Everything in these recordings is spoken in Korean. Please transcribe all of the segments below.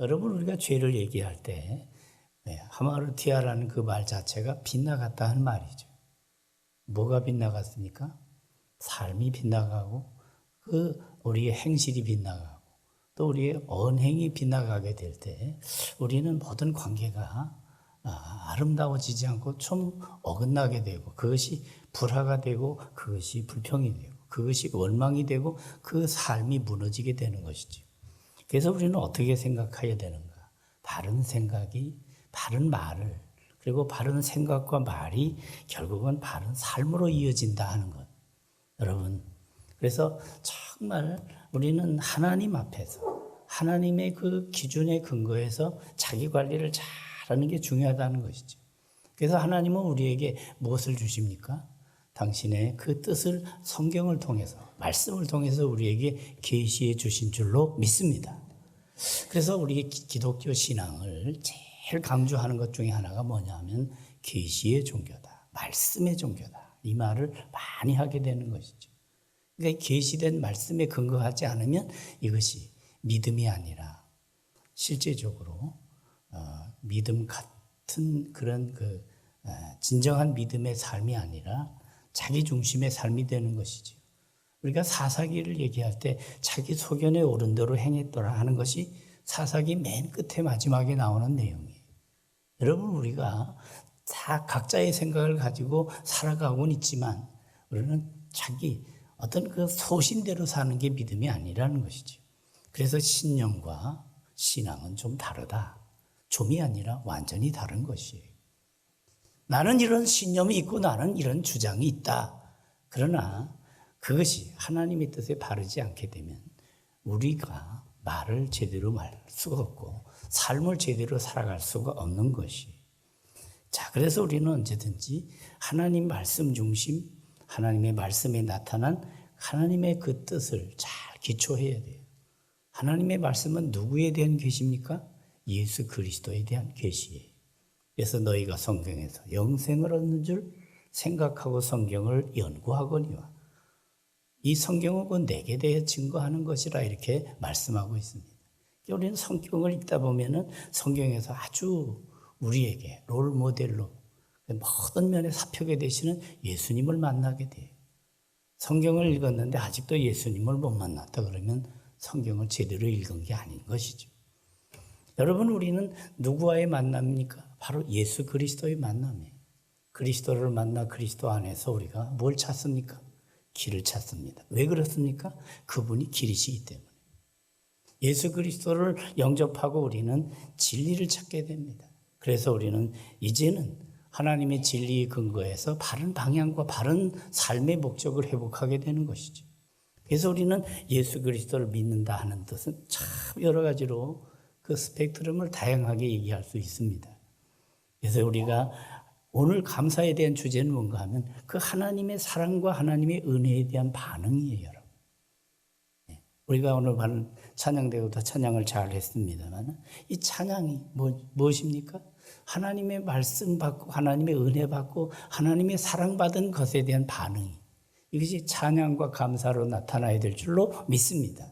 여러분 우리가 죄를 얘기할 때 네, 하마르티아라는 그 말 자체가 빗나갔다 는 말이죠. 뭐가 빗나갔습니까? 삶이 빗나가고 그 우리의 행실이 빗나가고 또 우리의 언행이 빗나가게 될 때 우리는 모든 관계가 아, 아름다워지지 않고 좀 어긋나게 되고 그것이 불화가 되고 그것이 불평이 되고 그것이 원망이 되고 그 삶이 무너지게 되는 것이죠. 그래서 우리는 어떻게 생각해야 되는가? 바른 생각이 바른 말을 그리고 바른 생각과 말이 결국은 바른 삶으로 이어진다 하는 것. 여러분, 그래서 정말 우리는 하나님 앞에서 하나님의 그 기준에 근거해서 자기 관리를 잘 하는 게 중요하다는 것이죠. 그래서 하나님은 우리에게 무엇을 주십니까? 당신의 그 뜻을 성경을 통해서 말씀을 통해서 우리에게 계시해 주신 줄로 믿습니다. 그래서 우리 기독교 신앙을 제일 강조하는 것 중에 하나가 뭐냐면 계시의 종교다. 말씀의 종교다. 이 말을 많이 하게 되는 것이죠. 그러니까 계시된 말씀에 근거하지 않으면 이것이 믿음이 아니라 실제적으로 어, 믿음 같은 그런 그 어, 진정한 믿음의 삶이 아니라 자기 중심의 삶이 되는 것이죠. 우리가 사사기를 얘기할 때 자기 소견에 오른 대로 행했더라 하는 것이 사사기 맨 끝에 마지막에 나오는 내용이에요. 여러분 우리가 다 각자의 생각을 가지고 살아가고는 있지만 우리는 자기 어떤 그 소신대로 사는 게 믿음이 아니라는 것이죠. 그래서 신념과 신앙은 좀 다르다. 좀이 아니라 완전히 다른 것이에요. 나는 이런 신념이 있고 나는 이런 주장이 있다. 그러나 그것이 하나님의 뜻에 바르지 않게 되면 우리가 말을 제대로 말 수가 없고 삶을 제대로 살아갈 수가 없는 것이. 자, 그래서 우리는 언제든지 하나님 말씀 중심, 하나님의 말씀에 나타난 하나님의 그 뜻을 잘 기초해야 돼요. 하나님의 말씀은 누구에 대한 계시입니까? 예수 그리스도에 대한 계시예요. 그래서 너희가 성경에서 영생을 얻는 줄 생각하고 성경을 연구하거니와 이 성경은 그 내게 대해 증거하는 것이라 이렇게 말씀하고 있습니다. 우리는 성경을 읽다 보면은 성경에서 아주 우리에게 롤 모델로 모든 면에 사표게 되시는 예수님을 만나게 돼요. 성경을 읽었는데 아직도 예수님을 못 만났다 그러면 성경을 제대로 읽은 게 아닌 것이죠. 여러분 우리는 누구와의 만남입니까? 바로 예수 그리스도의 만남이에요. 그리스도를 만나 그리스도 안에서 우리가 뭘 찾습니까? 길을 찾습니다. 왜 그렇습니까? 그분이 길이시기 때문에. 예수 그리스도를 영접하고 우리는 진리를 찾게 됩니다. 그래서 우리는 이제는 하나님의 진리의 근거에서 바른 방향과 바른 삶의 목적을 회복하게 되는 것이죠. 그래서 우리는 예수 그리스도를 믿는다 하는 뜻은 참 여러 가지로 그 스펙트럼을 다양하게 얘기할 수 있습니다. 그래서 우리가 오늘 감사에 대한 주제는 뭔가 하면 그 하나님의 사랑과 하나님의 은혜에 대한 반응이에요, 여러분. 네. 우리가 오늘 찬양대로다 찬양을 잘 했습니다만 이 찬양이 뭐, 무엇입니까? 하나님의 말씀 받고 하나님의 은혜 받고 하나님의 사랑받은 것에 대한 반응이 이것이 찬양과 감사로 나타나야 될 줄로 믿습니다.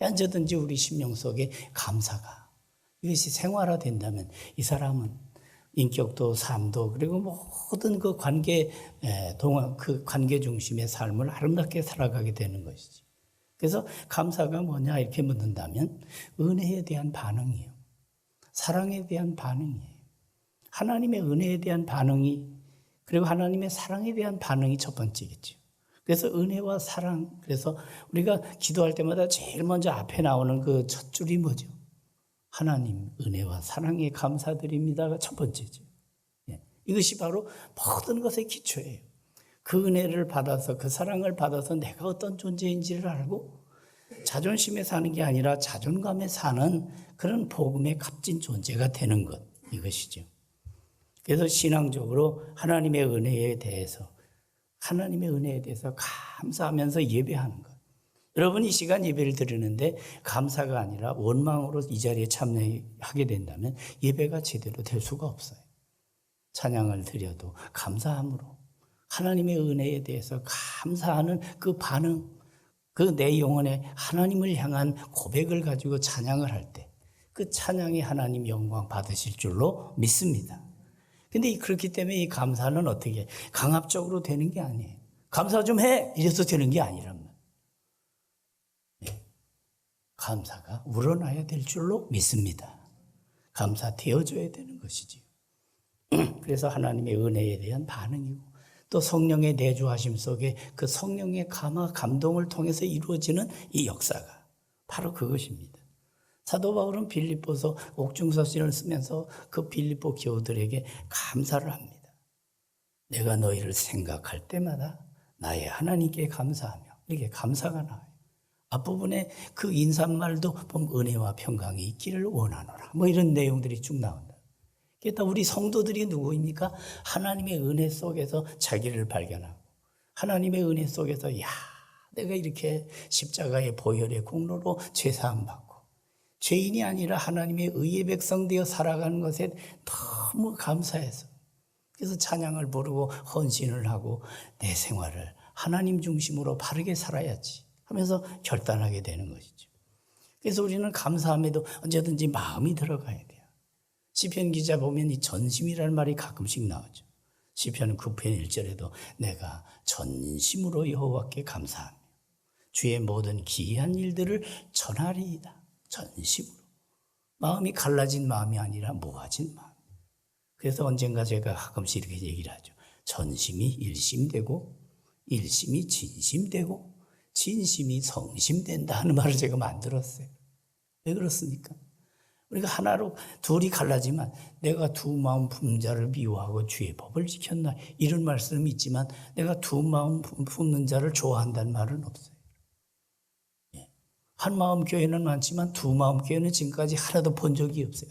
언제든지 우리 심령 속에 감사가 이것이 생활화된다면 이 사람은 인격도 삶도 그리고 모든 그 관계 동안 그 관계 중심의 삶을 아름답게 살아가게 되는 것이지. 그래서 감사가 뭐냐 이렇게 묻는다면 은혜에 대한 반응이에요. 사랑에 대한 반응이에요. 하나님의 은혜에 대한 반응이 그리고 하나님의 사랑에 대한 반응이 첫 번째겠죠. 그래서 은혜와 사랑 그래서 우리가 기도할 때마다 제일 먼저 앞에 나오는 그 첫 줄이 뭐죠? 하나님 은혜와 사랑에 감사드립니다가 첫 번째죠. 예. 이것이 바로 모든 것의 기초예요. 그 은혜를 받아서 그 사랑을 받아서 내가 어떤 존재인지를 알고 자존심에 사는 게 아니라 자존감에 사는 그런 복음의 값진 존재가 되는 것 이것이죠. 그래서 신앙적으로 하나님의 은혜에 대해서 하나님의 은혜에 대해서 감사하면서 예배하는 것. 여러분 이 시간 예배를 드리는데 감사가 아니라 원망으로 이 자리에 참여하게 된다면 예배가 제대로 될 수가 없어요. 찬양을 드려도 감사함으로 하나님의 은혜에 대해서 감사하는 그 반응, 그 내 영혼에 하나님을 향한 고백을 가지고 찬양을 할 때, 그 찬양이 하나님 영광 받으실 줄로 믿습니다. 근데 그렇기 때문에 이 감사는 어떻게 강압적으로 되는 게 아니에요. 감사 좀 해! 이래서 되는 게 말이에요. 예. 감사가 우러나야 될 줄로 믿습니다. 감사 되어줘야 되는 것이지요. 그래서 하나님의 은혜에 대한 반응이고 또 성령의 내주하심 속에 그 성령의 감화 감동을 통해서 이루어지는 이 역사가 바로 그것입니다. 사도 바울은 빌립보서 옥중서신을 쓰면서 그 빌립보 교우들에게 감사를 합니다. 내가 너희를 생각할 때마다 나의 하나님께 감사하며 이렇게 감사가 나와요. 앞부분에 그 인사말도 보면 은혜와 평강이 있기를 원하노라. 뭐 이런 내용들이 쭉 나온다. 그러니까 우리 성도들이 누구입니까? 하나님의 은혜 속에서 자기를 발견하고 하나님의 은혜 속에서 야 내가 이렇게 십자가의 보혈의 공로로 죄사함 받고 죄인이 아니라 하나님의 의의 백성 되어 살아가는 것에 너무 감사해서 그래서 찬양을 부르고 헌신을 하고 내 생활을 하나님 중심으로 바르게 살아야지 하면서 결단하게 되는 것이죠. 그래서 우리는 감사함에도 언제든지 마음이 들어가야 돼요. 시편 기자 보면 이 전심이라는 말이 가끔씩 나오죠. 시편 9편 1절에도 내가 전심으로 여호와께 감사하며 주의 모든 기이한 일들을 전하리이다. 전심으로. 마음이 갈라진 마음이 아니라 모아진 마음. 그래서 언젠가 제가 가끔씩 이렇게 얘기를 하죠. 전심이 일심되고 일심이 진심되고 진심이 성심된다 하는 말을 제가 만들었어요. 왜 그렇습니까? 우리가 하나로 둘이 갈라지만 내가 두 마음 품는 자를 미워하고 주의 법을 지켰나 이런 말씀이 있지만 내가 두 마음 품는 자를 좋아한다는 말은 없어요. 예. 한 마음 교회는 많지만 두 마음 교회는 지금까지 하나도 본 적이 없어요.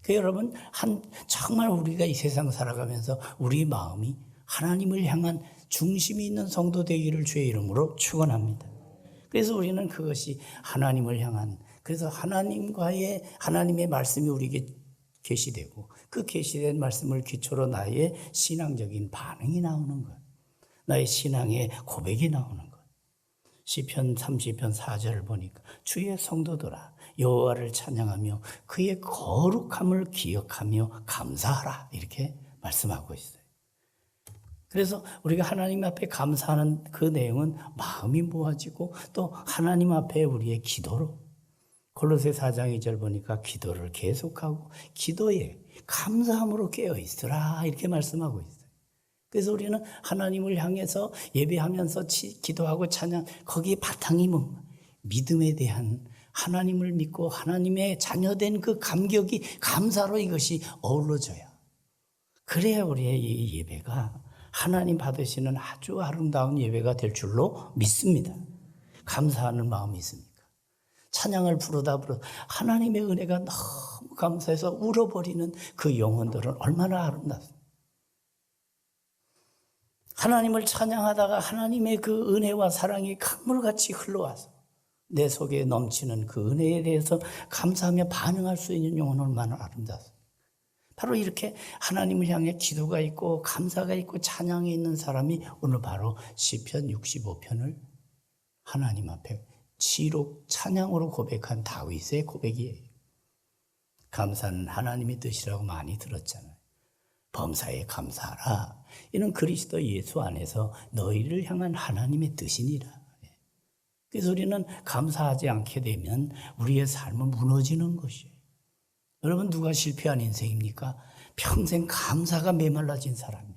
그 여러분 한 정말 우리가 이 세상 살아가면서 우리 마음이 하나님을 향한 중심이 있는 성도 되기를 주의 이름으로 축원합니다. 그래서 우리는 그것이 하나님을 향한 그래서 하나님과의 하나님의 말씀이 우리에게 계시되고 그 계시된 말씀을 기초로 나의 신앙적인 반응이 나오는 것. 나의 신앙의 고백이 나오는 것. 시편 30편 4절을 보니까 주의 성도들아 여호와를 찬양하며 그의 거룩함을 기억하며 감사하라 이렇게 말씀하고 있어요. 그래서 우리가 하나님 앞에 감사하는 그 내용은 마음이 모아지고 또 하나님 앞에 우리의 기도로. 골로새 4장 2절 보니까 기도를 계속하고 기도에 감사함으로 깨어 있으라 이렇게 말씀하고 있어요. 그래서 우리는 하나님을 향해서 예배하면서 기도하고 찬양 거기에 바탕이 뭐? 믿음에 대한 하나님을 믿고 하나님의 자녀된 그 감격이 감사로 이것이 어우러져야. 그래야 우리의 이 예배가 하나님 받으시는 아주 아름다운 예배가 될 줄로 믿습니다. 감사하는 마음이 있습니까? 찬양을 부르다 부르 하나님의 은혜가 너무 감사해서 울어버리는 그 영혼들은 얼마나 아름답습니까? 하나님을 찬양하다가 하나님의 그 은혜와 사랑이 강물같이 흘러와서 내 속에 넘치는 그 은혜에 대해서 감사하며 반응할 수 있는 영혼은 얼마나 아름답습니까? 바로 이렇게 하나님을 향해 기도가 있고 감사가 있고 찬양이 있는 사람이 오늘 바로 시편 65편을 하나님 앞에 지록 찬양으로 고백한 다윗의 고백이에요. 감사는 하나님의 뜻이라고 많이 들었잖아요. 범사에 감사하라. 이는 그리스도 예수 안에서 너희를 향한 하나님의 뜻이니라. 그래서 우리는 감사하지 않게 되면 우리의 삶은 무너지는 것이에요. 여러분 누가 실패한 인생입니까? 평생 감사가 메말라진 사람이에요.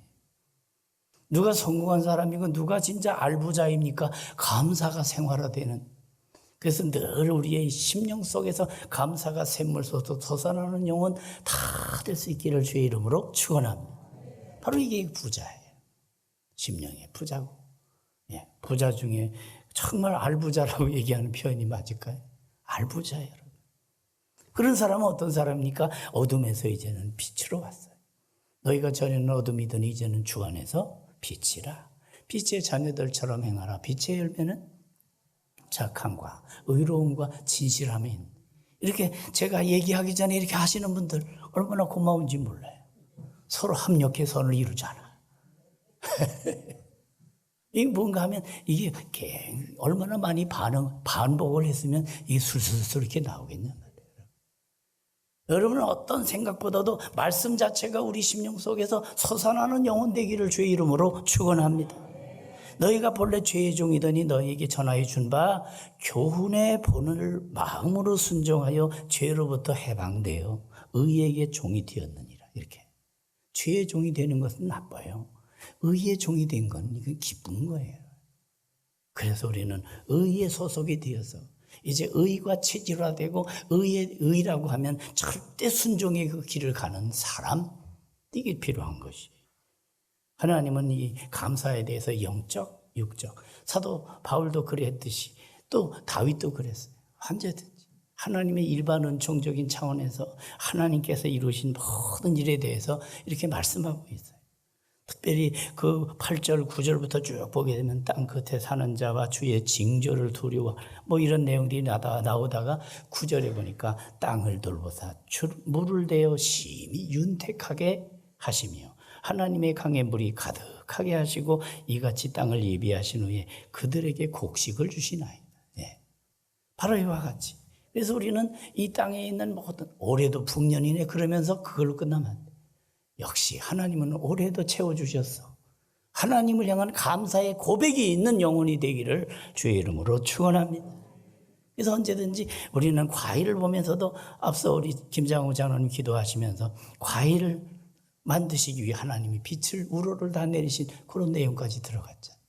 누가 성공한 사람이고 누가 진짜 알부자입니까? 감사가 생활화되는. 그래서 늘 우리의 심령 속에서 감사가 샘물 솟아 솟아나는 영혼 다 될 수 있기를 주의 이름으로 축원합니다. 바로 이게 부자예요. 심령의 부자고. 예, 부자 중에 정말 알부자라고 얘기하는 표현이 맞을까요? 알부자예요. 그런 사람은 어떤 사람입니까? 어둠에서 이제는 빛으로 왔어요. 너희가 전에는 어둠이더니 이제는 주 안에서 빛이라. 빛의 자녀들처럼 행하라. 빛의 열매는 착함과 의로움과 진실함인. 이렇게 제가 얘기하기 전에 이렇게 하시는 분들 얼마나 고마운지 몰라요. 서로 협력해 선을 이루잖아. 이게 뭔가 하면 이게 얼마나 많이 반응, 반복을 했으면 이게 술술술 이렇게 나오겠냐. 여러분은 어떤 생각보다도 말씀 자체가 우리 심령 속에서 솟아나는 영혼 되기를 주의 이름으로 축원합니다. 너희가 본래 죄의 종이더니 너희에게 전하여 준 바 교훈의 본을 마음으로 순종하여 죄로부터 해방되어 의에게 종이 되었느니라 이렇게 죄의 종이 되는 것은 나빠요. 의의 종이 된 건 이건 기쁜 거예요. 그래서 우리는 의의 소속이 되어서 이제 의가 체질화되고 의의 의라고 하면 절대 순종의 그 길을 가는 사람 이게 필요한 것이. 하나님은 이 감사에 대해서 영적, 육적. 사도 바울도 그랬듯이 또 다윗도 그랬어요. 언제든지 하나님의 일반 은총적인 차원에서 하나님께서 이루신 모든 일에 대해서 이렇게 말씀하고 있어요. 특별히 그 8절, 9절부터 쭉 보게 되면 땅 끝에 사는 자와 주의 징조를 두려워 뭐 이런 내용들이 나다, 나오다가 9절에 보니까 땅을 돌보사 물을 대어 심히 윤택하게 하시며 하나님의 강의 물이 가득하게 하시고 이같이 땅을 예비하신 후에 그들에게 곡식을 주시나이다. 예. 바로 이와 같이. 그래서 우리는 이 땅에 있는 모든 올해도 풍년이네 그러면서 그걸로 끝나면 안 돼. 역시 하나님은 올해도 채워주셨어. 하나님을 향한 감사의 고백이 있는 영혼이 되기를 주의 이름으로 축원합니다. 그래서 언제든지 우리는 과일을 보면서도 앞서 우리 김장호 장로님 기도하시면서 과일을 만드시기 위해 하나님이 빛을 우로를 다 내리신 그런 내용까지 들어갔죠.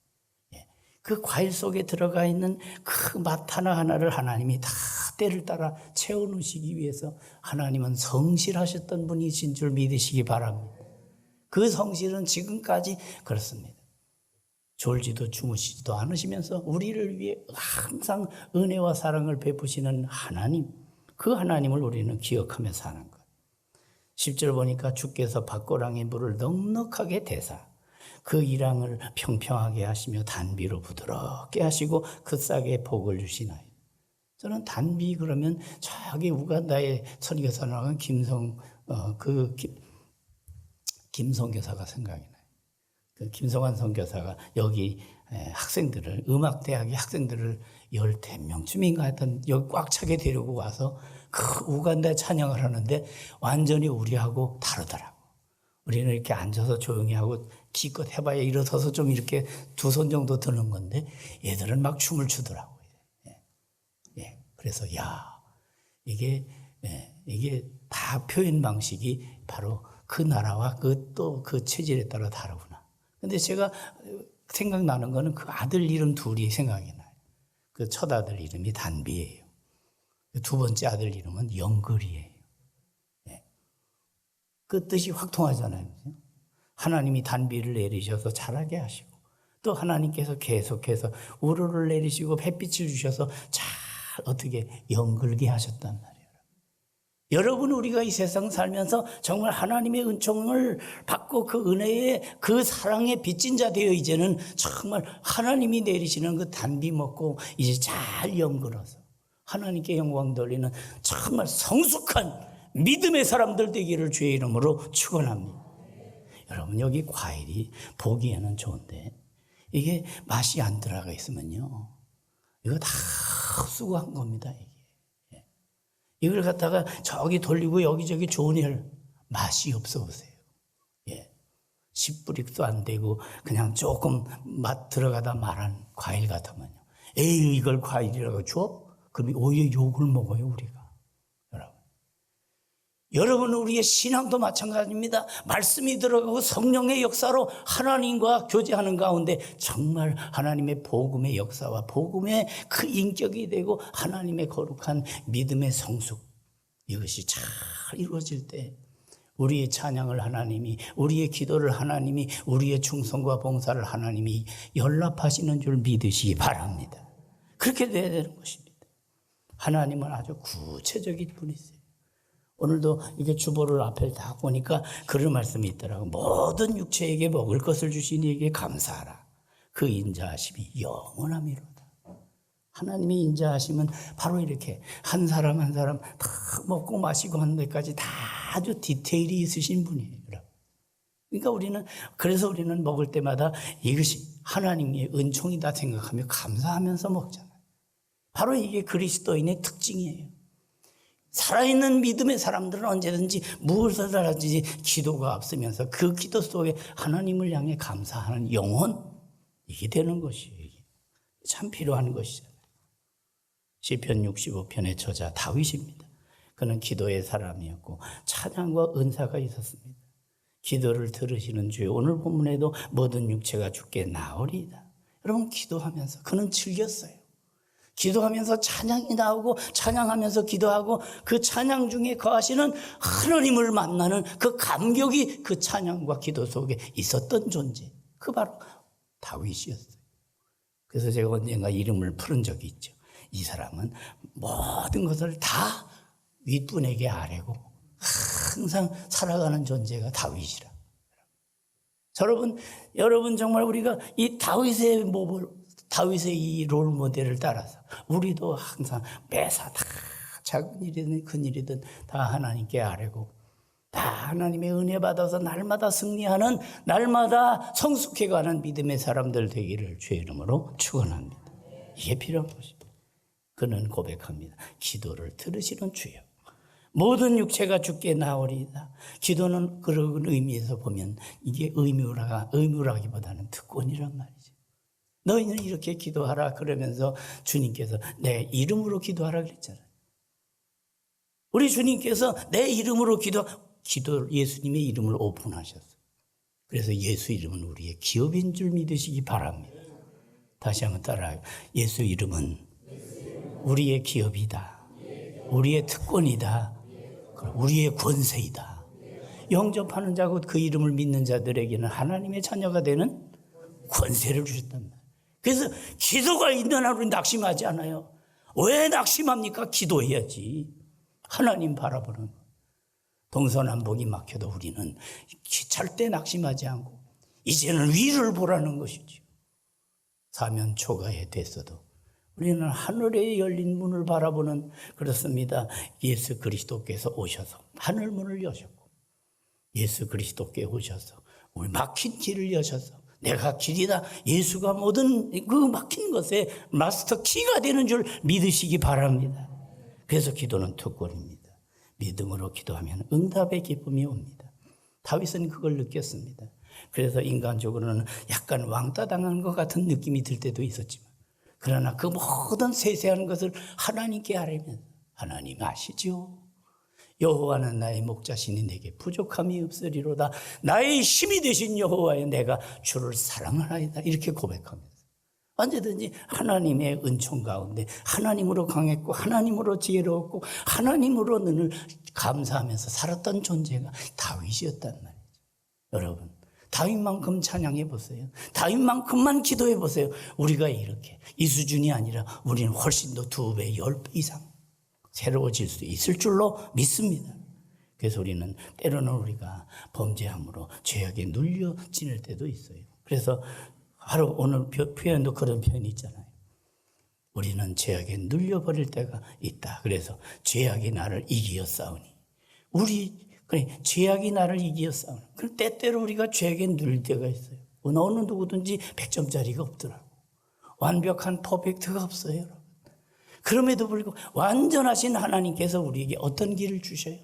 예. 그 과일 속에 들어가 있는 그 맛 하나하나를 하나님이 다 때를 따라 채워놓으시기 위해서 하나님은 성실하셨던 분이신 줄 믿으시기 바랍니다. 그 성실은 지금까지 그렇습니다. 졸지도 주무시지도 않으시면서 우리를 위해 항상 은혜와 사랑을 베푸시는 하나님, 그 하나님을 우리는 기억하며 사는 것. 10절 보니까 주께서 밭고랑의 물을 넉넉하게 대사 그 이랑을 평평하게 하시며 단비로 부드럽게 하시고 그 싹에 복을 주시나요. 저는 단비 그러면 저기 우간다에 선교사 나간 김성 어, 그 김, 김성 교사가 생각이 나요. 그 김성환 선교사가 여기 학생들을 음악 대학의 학생들을 열댓 명쯤인가 하여튼 여기 꽉 차게 데리고 와서 그 우간다 찬양을 하는데 완전히 우리하고 다르더라고. 우리는 이렇게 앉아서 조용히 하고 기껏 해봐야 일어서서 좀 이렇게 두 손 정도 드는 건데 얘들은 막 춤을 추더라고요. 예. 예. 그래서 야 이게 예. 이게 다 표현 방식이 바로 그 나라와 그 또그 체질에 따라 다르구나. 근데 제가 생각나는 거는 그 아들 이름 둘이 생각이 나요. 그 첫 아들 이름이 단비예요. 두 번째 아들 이름은 영글이에요. 네. 그 뜻이 확 통하잖아요. 하나님이 단비를 내리셔서 자라게 하시고 또 하나님께서 계속해서 우로를 내리시고 햇빛을 주셔서 잘 어떻게 영글게 하셨단 말이에요. 여러분 우리가 이 세상 살면서 정말 하나님의 은총을 받고 그 은혜의 그 사랑의 빚진 자 되어 이제는 정말 하나님이 내리시는 그 단비 먹고 이제 잘 영글어서 하나님께 영광 돌리는 정말 성숙한 믿음의 사람들 되기를 주의 이름으로 축원합니다. 여러분 여기 과일이 보기에는 좋은데 이게 맛이 안 들어가 있으면요. 이거 다 수고한 겁니다. 이게. 예. 이걸 갖다가 저기 돌리고 여기저기 좋은 일 맛이 없어 보세요. 예. 10불익도 안 되고 그냥 조금 맛 들어가다 말한 과일 같으면요. 에이 이걸 과일이라고 줘? 그럼 오히려 욕을 먹어요, 우리가. 여러분. 우리의 신앙도 마찬가지입니다. 말씀이 들어가고 성령의 역사로 하나님과 교제하는 가운데 정말 하나님의 복음의 역사와 복음의 그 인격이 되고 하나님의 거룩한 믿음의 성숙. 이것이 잘 이루어질 때 우리의 찬양을 하나님이, 우리의 기도를 하나님이, 우리의 충성과 봉사를 하나님이 연락하시는 줄 믿으시기 바랍니다. 그렇게 돼야 되는 것입니다. 하나님은 아주 구체적인 분이세요. 오늘도 이게 주보를 앞에 다 보니까 그런 말씀이 있더라고. 모든 육체에게 먹을 것을 주신 이에게 감사하라. 그 인자하심이 영원함이로다. 하나님이 인자하심은 바로 이렇게 한 사람 한 사람 다 먹고 마시고 하는 데까지 다 아주 디테일이 있으신 분이에요. 그러니까 우리는 그래서 우리는 먹을 때마다 이것이 하나님의 은총이다 생각하며 감사하면서 먹잖아요. 바로 이게 그리스도인의 특징이에요. 살아있는 믿음의 사람들은 언제든지 무엇을 하든지 기도가 앞서면서 그 기도 속에 하나님을 향해 감사하는 영혼 이게 되는. 이게. 참 필요한 것이잖아요. 시편 65편의 저자 다윗입니다. 그는 기도의 사람이었고 찬양과 은사가 있었습니다. 기도를 들으시는 주여 오늘 본문에도 모든 육체가 죽게 나오리이다. 여러분 기도하면서 그는 즐겼어요. 기도하면서 찬양이 나오고 찬양하면서 기도하고 그 찬양 중에 거하시는 하나님을 만나는 그 감격이 그 찬양과 기도 속에 있었던 존재. 그 바로 다윗이었어요. 그래서 제가 언젠가 이름을 풀은 적이 있죠. 이 사람은 모든 것을 다 윗분에게 아뢰고 항상 살아가는 존재가 다윗이라. 여러분, 여러분 정말 우리가 이 다윗의 모습, 다윗의 이 롤 모델을 따라서 우리도 항상 매사 다 작은 일이든 큰 일이든 다 하나님께 아뢰고 다 하나님의 은혜 받아서 날마다 승리하는 날마다 성숙해가는 믿음의 사람들 되기를 주의 이름으로 축원합니다. 이게 필요한 것입니다. 그는 고백합니다. 기도를 들으시는 주여. 모든 육체가 죽게 나오리이다. 기도는 그런 의미에서 보면 이게 의무라, 의무라기보다는 특권이란 말이죠. 너희는 이렇게 기도하라 그러면서 주님께서 내 이름으로 기도하라 그랬잖아요. 우리 주님께서 내 이름으로 기도, 기도 예수님의 이름을 오픈하셨어요. 그래서 예수 이름은 우리의 기업인 줄 믿으시기 바랍니다. 다시 한번 따라요. 예수 이름은 우리의 기업이다. 우리의 특권이다. 우리의 권세이다. 영접하는 자고 그 이름을 믿는 자들에게는 하나님의 자녀가 되는 권세를 주셨단 말이에요. 그래서 기도가 있는 하루 낙심하지 않아요. 왜 낙심합니까? 기도해야지. 하나님 바라보는 거. 동서남북이 막혀도 우리는 절대 낙심하지 않고 이제는 위를 보라는 것이죠. 사면 초가에 됐어도 우리는 하늘에 열린 문을 바라보는 그렇습니다. 예수 그리스도께서 오셔서 하늘 문을 여셨고 예수 그리스도께 오셔서 우리 막힌 길을 여셔서 내가 길이다. 예수가 모든 그 막힌 것에 마스터 키가 되는 줄 믿으시기 바랍니다. 그래서 기도는 특권입니다. 믿음으로 기도하면 응답의 기쁨이 옵니다. 다윗은 그걸 느꼈습니다. 그래서 인간적으로는 약간 왕따 당한 것 같은 느낌이 들 때도 있었지만 그러나 그 모든 세세한 것을 하나님께 아뢰면 하나님 아시죠? 여호와는 나의 목자시니 내게 부족함이 없으리로다. 나의 힘이 되신 여호와여 내가 주를 사랑하나이다. 이렇게 고백합니다. 언제든지 하나님의 은총 가운데 하나님으로 강했고 하나님으로 지혜로웠고 하나님으로 늘 감사하면서 살았던 존재가 다윗이었단 말이죠. 여러분 다윗만큼 찬양해 보세요. 다윗만큼만 기도해 보세요. 우리가 이렇게 이 수준이 아니라 우리는 훨씬 더 두 배, 열 배 이상 새로워질 수 있을 줄로 믿습니다. 그래서 우리는 때로는 우리가 범죄함으로 죄악에 눌려 지낼 때도 있어요. 그래서 바로 오늘 표현도 그런 표현이 있잖아요. 우리는 죄악에 눌려버릴 때가 있다. 그래서 죄악이 나를 이기어 싸우니. 우리, 그래, 죄악이 나를 이기어 싸우니. 그 때때로 우리가 죄악에 눌릴 때가 있어요. 어느 누구든지 100점짜리가 없더라고. 완벽한 퍼펙트가 없어요. 그럼에도 불구하고 완전하신 하나님께서 우리에게 어떤 길을 주셔요?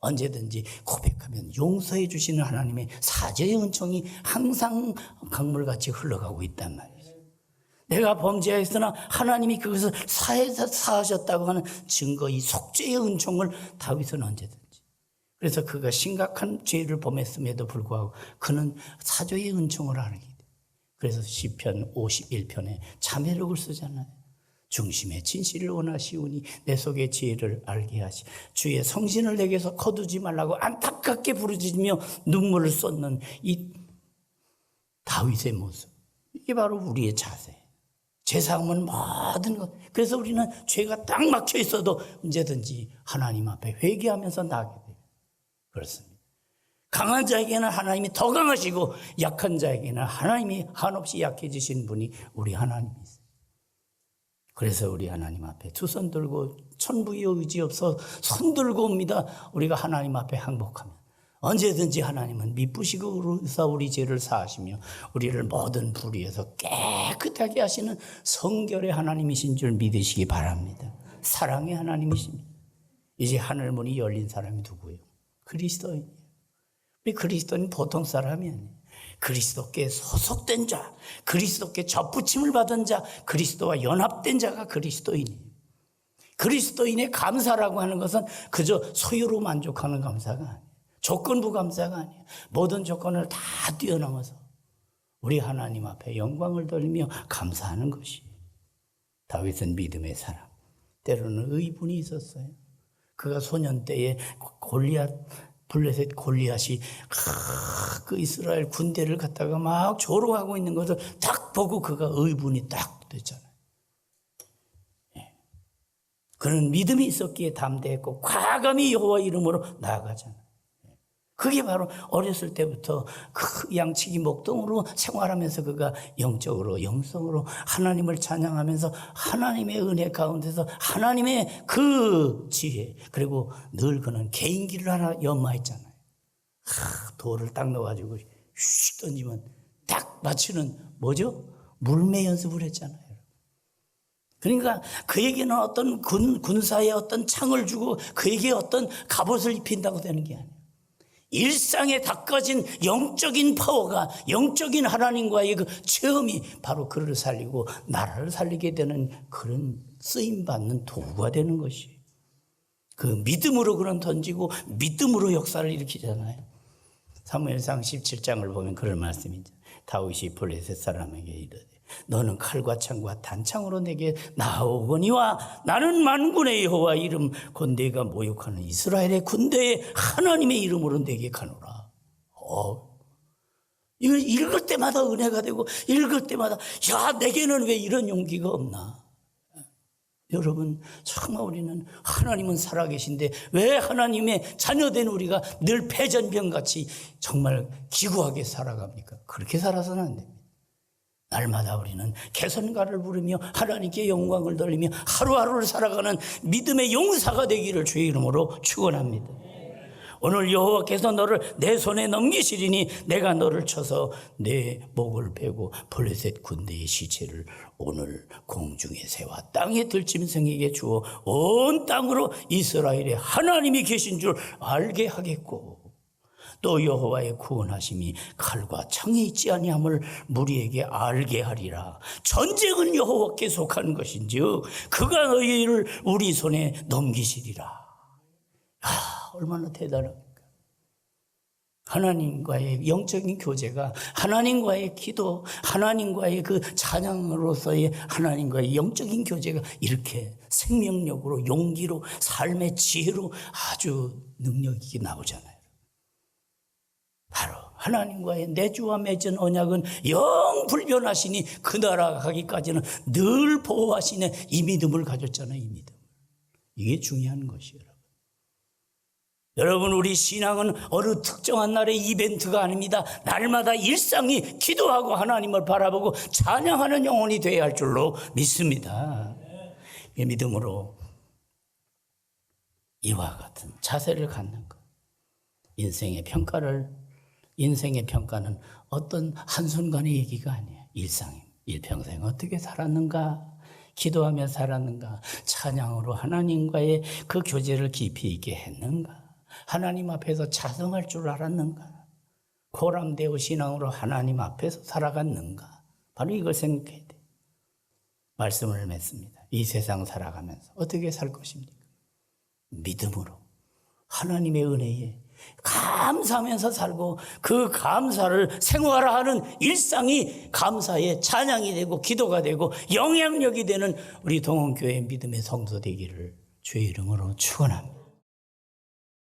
언제든지 고백하면 용서해 주시는 하나님의 사죄의 은총이 항상 강물같이 흘러가고 있단 말이죠. 내가 범죄하였으나 하나님이 그것을 사해서 사하셨다고 하는 증거, 이 속죄의 은총을 다윗은 언제든지. 그래서 그가 심각한 죄를 범했음에도 불구하고 그는 사죄의 은총을 알게 돼. 그래서 시편 51편에 자매록을 쓰잖아요. 중심의 진실을 원하시오니 내 속의 지혜를 알게 하시. 주의 성신을 내게서 거두지 말라고 안타깝게 부르짖으며 눈물을 쏟는 이 다윗의 모습. 이게 바로 우리의 자세. 죄사함은 모든 것. 그래서 우리는 죄가 딱 막혀 있어도 언제든지 하나님 앞에 회개하면서 나게 돼요. 그렇습니다. 강한 자에게는 하나님이 더 강하시고 약한 자에게는 하나님이 한없이 약해지신 분이 우리 하나님이세요 그래서 우리 하나님 앞에 두 손 들고 천부의 의지 없어 손 들고 옵니다. 우리가 하나님 앞에 항복하면 언제든지 하나님은 미쁘시고서 우리 죄를 사하시며 우리를 모든 불의에서 깨끗하게 하시는 성결의 하나님이신 줄 믿으시기 바랍니다. 사랑의 하나님이십니다. 이제 하늘 문이 열린 사람이 누구예요? 그리스도인이에요. 우리 그리스도인 보통 사람이 아니에요. 그리스도께 소속된 자, 그리스도께 접붙임을 받은 자, 그리스도와 연합된 자가 그리스도인이에요. 그리스도인의 감사라고 하는 것은 그저 소유로 만족하는 감사가 아니에요. 조건부 감사가 아니에요. 모든 조건을 다 뛰어넘어서 우리 하나님 앞에 영광을 돌리며 감사하는 것이 다윗은 믿음의 사람. 때로는 의분이 있었어요. 그가 소년 때에 골리앗 블레셋 골리앗이 아, 그 이스라엘 군대를 갖다가 막 조롱하고 있는 것을 딱 보고 그가 의분이 딱 됐잖아요. 예. 그는 믿음이 있었기에 담대했고 과감히 여호와 이름으로 나아가잖아요. 예. 그게 바로 어렸을 때부터 그 양치기 목동으로 생활하면서 그가 영적으로 영성으로 하나님을 찬양하면서 하나님의 은혜 가운데서 하나님의 그 지혜 그리고 늘 그는 개인기를 하나 연마했잖아요. 하, 돌을 딱 넣어가지고 슉 던지면 딱 맞추는 뭐죠? 물매 연습을 했잖아요. 그러니까 그에게는 어떤 군, 군사의 어떤 창을 주고 그에게 어떤 갑옷을 입힌다고 되는 게 아니에요. 일상에 닦아진 영적인 파워가 영적인 하나님과의 그 체험이 바로 그를 살리고 나라를 살리게 되는 그런 쓰임 받는 도구가 되는 것이. 그 믿음으로 그런 던지고 믿음으로 역사를 일으키잖아요. 사무엘상 17장을 보면 그런 말씀이죠. 다윗이 블레셋 사람에게 이르되 너는 칼과 창과 단창으로 내게 나오거니와 나는 만군의 여호와 이름 곧 내가 모욕하는 이스라엘의 군대의 하나님의 이름으로 내게 가노라. 어. 이걸 읽을 때마다 은혜가 되고 읽을 때마다 야 내게는 왜 이런 용기가 없나? 여러분 정말 우리는 하나님은 살아계신데 왜 하나님의 자녀된 우리가 늘 패전병같이 정말 기구하게 살아갑니까? 그렇게 살아서는 안 됩니다. 날마다 우리는 개선가를 부르며 하나님께 영광을 돌리며 하루하루를 살아가는 믿음의 용사가 되기를 주의 이름으로 축원합니다. 오늘 여호와께서 너를 내 손에 넘기시리니 내가 너를 쳐서 내 목을 베고 블레셋 군대의 시체를 오늘 공중에 세워 땅에 들짐승에게 주어 온 땅으로 이스라엘에 하나님이 계신 줄 알게 하겠고 또 여호와의 구원하심이 칼과 창에 있지 아니함을 무리에게 알게 하리라. 전쟁은 여호와께 속한 것인즉 그가 너희를 우리 손에 넘기시리라. 아, 얼마나 대단합니까? 하나님과의 영적인 교제가 하나님과의 기도, 하나님과의 그 찬양으로서의 하나님과의 영적인 교제가 이렇게 생명력으로 용기로 삶의 지혜로 아주 능력 있게 나오잖아요. 바로 하나님과의 내 주와 맺은 언약은 영 불변하시니 그 나라 가기까지는 늘 보호하시는 이 믿음을 가졌잖아요, 이 믿음. 이게 중요한 것이에요. 여러분, 우리 신앙은 어느 특정한 날의 이벤트가 아닙니다. 날마다 일상이 기도하고 하나님을 바라보고 찬양하는 영혼이 되어야 할 줄로 믿습니다. 이 믿음으로 이와 같은 자세를 갖는 것. 인생의 평가를, 인생의 평가는 어떤 한순간의 얘기가 아니에요. 일상임. 일평생 어떻게 살았는가? 기도하며 살았는가? 찬양으로 하나님과의 그 교제를 깊이 있게 했는가? 하나님 앞에서 자성할 줄 알았는가? 고람되어 신앙으로 하나님 앞에서 살아갔는가? 바로 이걸 생각해야 돼. 말씀을 맺습니다. 이 세상 살아가면서 어떻게 살 것입니까? 믿음으로 하나님의 은혜에 감사하면서 살고 그 감사를 생활화하는 일상이 감사의 찬양이 되고 기도가 되고 영향력이 되는 우리 동원교회 믿음의 성도 되기를 주의 이름으로 축원합니다.